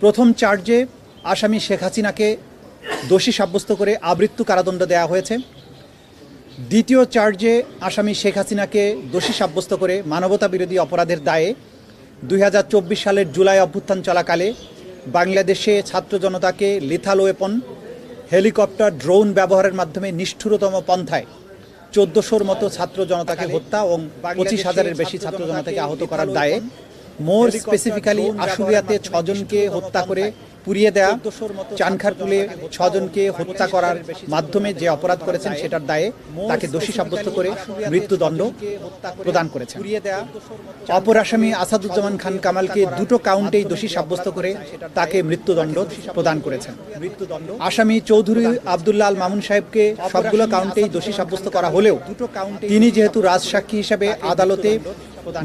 প্রথম চার্জে আসামি শেখ হাসিনাকে দোষী সাব্যস্ত করে আবৃত্তু কারাদণ্ড দেওয়া হয়েছে। দ্বিতীয় চার্জে আসামি শেখ হাসিনাকে দোষী সাব্যস্ত করে মানবতা বিরোধী অপরাধের দায়ে দুই হাজার চব্বিশ সালের জুলাই অভ্যুত্থান চলাকালে বাংলাদেশে ছাত্র জনতাকে লিথাল ওয়েপন হেলিকপ্টার ড্রোন ব্যবহারের মাধ্যমে নিষ্ঠুরতম পন্থায় চোদ্দশোর মতো ছাত্র জনতাকে হত্যা এবং পঁচিশ হাজারের বেশি ছাত্র জনতাকে আহত করার দায়ে মোর স্পেসিফিক্যালি আশুলিয়াতে ছজনকে হত্যা করে পুড়িয়ে দেয়া চানখারপুলে ছজনকে হত্যা করার মাধ্যমে যে অপরাধ করেছেন সেটার দায়ে তাকে দোষী সাব্যস্ত করে মৃত্যুদণ্ড প্রদান করেছেন। অপর আসামি আসাদুজ্জামান খান কামালকে দুটো কাউন্টেই দোষী সাব্যস্ত করে তাকে মৃত্যুদণ্ড প্রদান করেছেন। মৃত্যুদণ্ড আসামি চৌধুরী আবদুল্লাহ আল মামুন সাহেবকে সবগুলো কাউন্টেই দোষী সাব্যস্ত করা হলেও তিনি যেহেতু রাজসাক্ষী হিসেবে আদালতে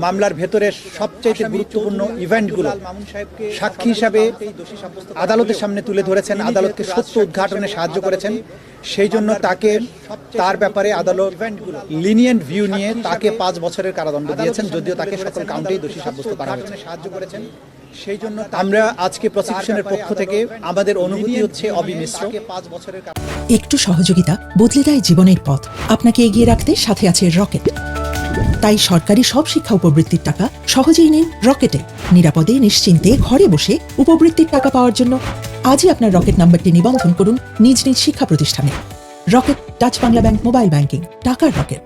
মামলার ভেতরে সবচেয়ে গুরুত্বপূর্ণ ইভেন্টগুলো সাক্ষী হিসাবে আদালতের সামনে তুলে ধরেছেন আদালতকে সত্য উদ্ঘাটনে সাহায্য করেছেন। সেই জন্য তাকে তার ব্যাপারে আদালত লিনিয়েন্ট ভিউ নিয়ে তাকে পাঁচ বছরের কারাদণ্ড দিয়েছেন যদিও তাকে সকল কাউন্টেই দোষী সাব্যস্ত করা হয়েছে। সাহায্য করেছেন। সেই জন্য আমরা আজকে প্রসিকিউশনের পক্ষ থেকে আমাদের অনুভূতি হচ্ছে পাঁচ বছরের একটু সহযোগিতা বদলে দেয় জীবনের পথ। আপনাকে এগিয়ে রাখতে সাথে আছে রকেট। তাই সরকারি সব শিক্ষা উপবৃত্তির টাকা সহজেই নিন রকেটে। নিরাপদে নিশ্চিন্তে ঘরে বসে উপবৃত্তির টাকা পাওয়ার জন্য আজই আপনার রকেট নাম্বারটি নিবন্ধন করুন নিজ নিজ শিক্ষা প্রতিষ্ঠানে। Rocket touch Bangla bank mobile banking টাকার রকেট।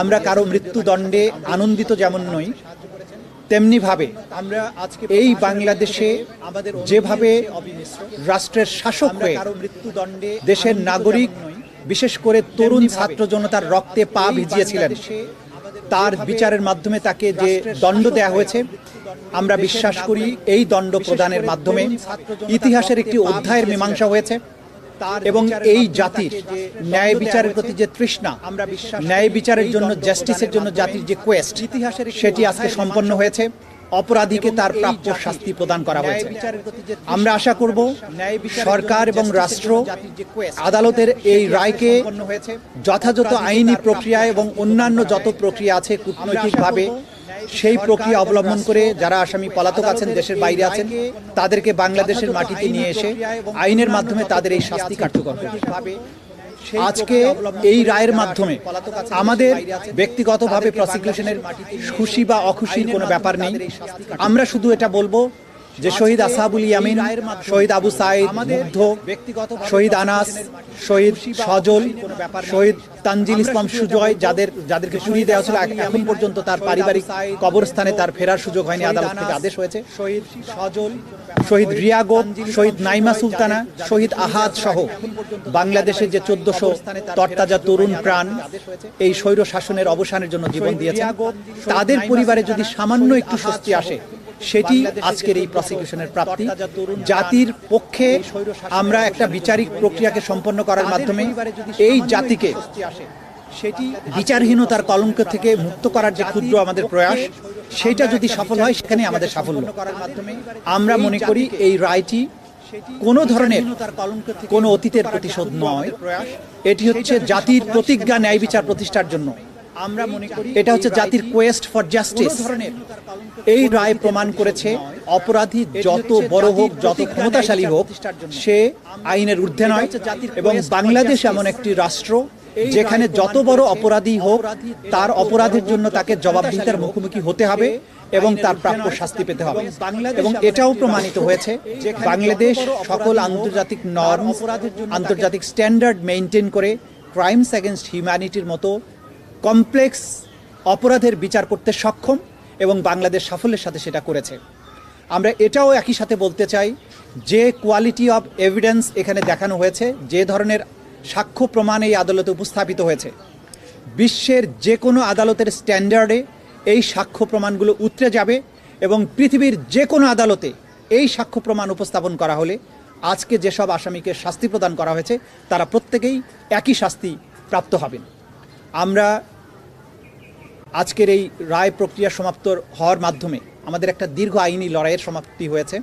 আমরা কারও মৃত্যুদণ্ডে আনন্দিত যেমন নই তেমনি ভাবে আমরা আজকে এই বাংলাদেশে আমাদের যেভাবে রাষ্ট্রের শাসক হয়ে মৃত্যুদণ্ডে দেশের নাগরিক বিশেষ করে তরুণ ছাত্র জনতার রক্তে পা ভিজিয়েছিলেন। তার বিচারের মাধ্যমে তাকে যে দণ্ড দেয়া হয়েছে, আমরা বিশ্বাস করি এই দণ্ড প্রদানের মাধ্যমে ইতিহাসের একটি অধ্যায়ের মীমাংসা হয়েছে এবং এই জাতির ন্যায় বিচারের প্রতি যে তৃষ্ণা আমরা ন্যায় বিচারের জন্য, জাস্টিসের জন্য জাতির যে কোয়েস্ট ইতিহাসের সেটি আজকে সম্পন্ন হয়েছে। অপরাধীকে তার প্রাপ্য শাস্তি প্রদান করা হয়েছে। আমরা আশা করব সরকার এবং রাষ্ট্র আদালতের এই রায়কে যথাযথ আইনি প্রক্রিয়া এবং অন্যান্য যত প্রক্রিয়া আছে কূটনৈতিকভাবে সেই প্রক্রিয়া অবলম্বন করে যারা আসামি পলাতক আছেন দেশের বাইরে আছেন তাদেরকে বাংলাদেশের মাটিতে নিয়ে এসে আইনের মাধ্যমে তাদের এই শাস্তি কার্যকর আজকে এই রায়ের মাধ্যমে আমাদের ব্যক্তিগতভাবে প্রসিকিউশনের খুশি বা অখুশির কোনো ব্যাপার নেই। আমরা শুধু এটা বলব যে শহীদ আসাবুল ইয়ামিন শহীদ আবু সাইদ মুগ্ধ শহীদ আনাস শহীদ সজল শহীদ তানজিল ইসলাম সুজয় যাদের যাদেরকে চুরিয়ে দেওয়া ছিল এখন পর্যন্ত তার পারিবারিক কবরস্থানে তার ফেরার সুযোগ হয়নি আদালত থেকে আদেশ হয়েছে। শহীদ সজল শহীদ রিয়াগো শহীদ নাইমা সুলতানা শহীদ আহাদ সহ বাংলাদেশের যে চোদ্দশো তরতাজা তরুণ প্রাণ এই স্বৈর শাসনের অবসানের জন্য জীবন দিয়েছে তাদের পরিবারে যদি সামান্য একটু স্বস্তি আসে সেটি আজকের এই প্রসিকিউশনের প্রাপ্তি। জাতির পক্ষে আমরা একটা বিচারিক প্রক্রিয়াকে সম্পন্ন করার মাধ্যমে এই জাতিকে সেটি বিচারহীনতার কলঙ্ক থেকে মুক্ত করার যে ক্ষুদ্র আমাদের প্রয়াস, সেটা যদি সফল হয়, সেখানে আমাদের সাফল্য। আমরা মনে করি এই রায়টি কোনো ধরনের কোনো অতীতের প্রতিশোধ নয়। এটি হচ্ছে জাতির প্রতিজ্ঞা ন্যায় বিচার প্রতিষ্ঠার জন্য। আমরা মনে করি এটা হচ্ছে জাতির কোয়েস্ট ফর জাস্টিস এই রায় প্রমাণ করেছে অপরাধী যত বড় হোক যত ক্ষমতাশালী হোক সে আইনের ঊর্ধ্বে নয় এবং বাংলাদেশ এমন একটি রাষ্ট্র যেখানে যত বড় অপরাধী হোক তার অপরাধের জন্য তাকে জবাবদিহিতার মুখোমুখি হতে হবে এবং তার প্রাপ্য শাস্তি পেতে হবে। এবং এটাও প্রমাণিত হয়েছে বাংলাদেশ সকল আন্তর্জাতিক নর্ম আন্তর্জাতিক স্ট্যান্ডার্ড মেনটেন করে ক্রাইমস অ্যাগেনস্ট হিউম্যানিটির মতো কমপ্লেক্স অপরাধের বিচার করতে সক্ষম এবং বাংলাদেশ সাফল্যের সাথে সেটা করেছে। আমরা এটাও একই সাথে বলতে চাই, যে কোয়ালিটি অফ এভিডেন্স এখানে দেখানো হয়েছে, যে ধরনের সাক্ষ্য প্রমাণ এই আদালতে উপস্থাপিত হয়েছে। বিশ্বের যে কোনো আদালতের স্ট্যান্ডার্ডে এই সাক্ষ্য প্রমাণগুলো উতরে যাবে এবং পৃথিবীর যে কোনো আদালতে এই সাক্ষ্য প্রমাণ উপস্থাপন করা হলে আজকে যেসব আসামিকে শাস্তি প্রদান করা হয়েছে, তারা প্রত্যেকেই একই শাস্তি প্রাপ্ত হবেন। আমরা আজকের এই রায় প্রক্রিয়া সমাপ্ত হওয়ার মাধ্যমে আমাদের একটা দীর্ঘ আইনি লড়াইয়ের সমাপ্তি হয়েছে।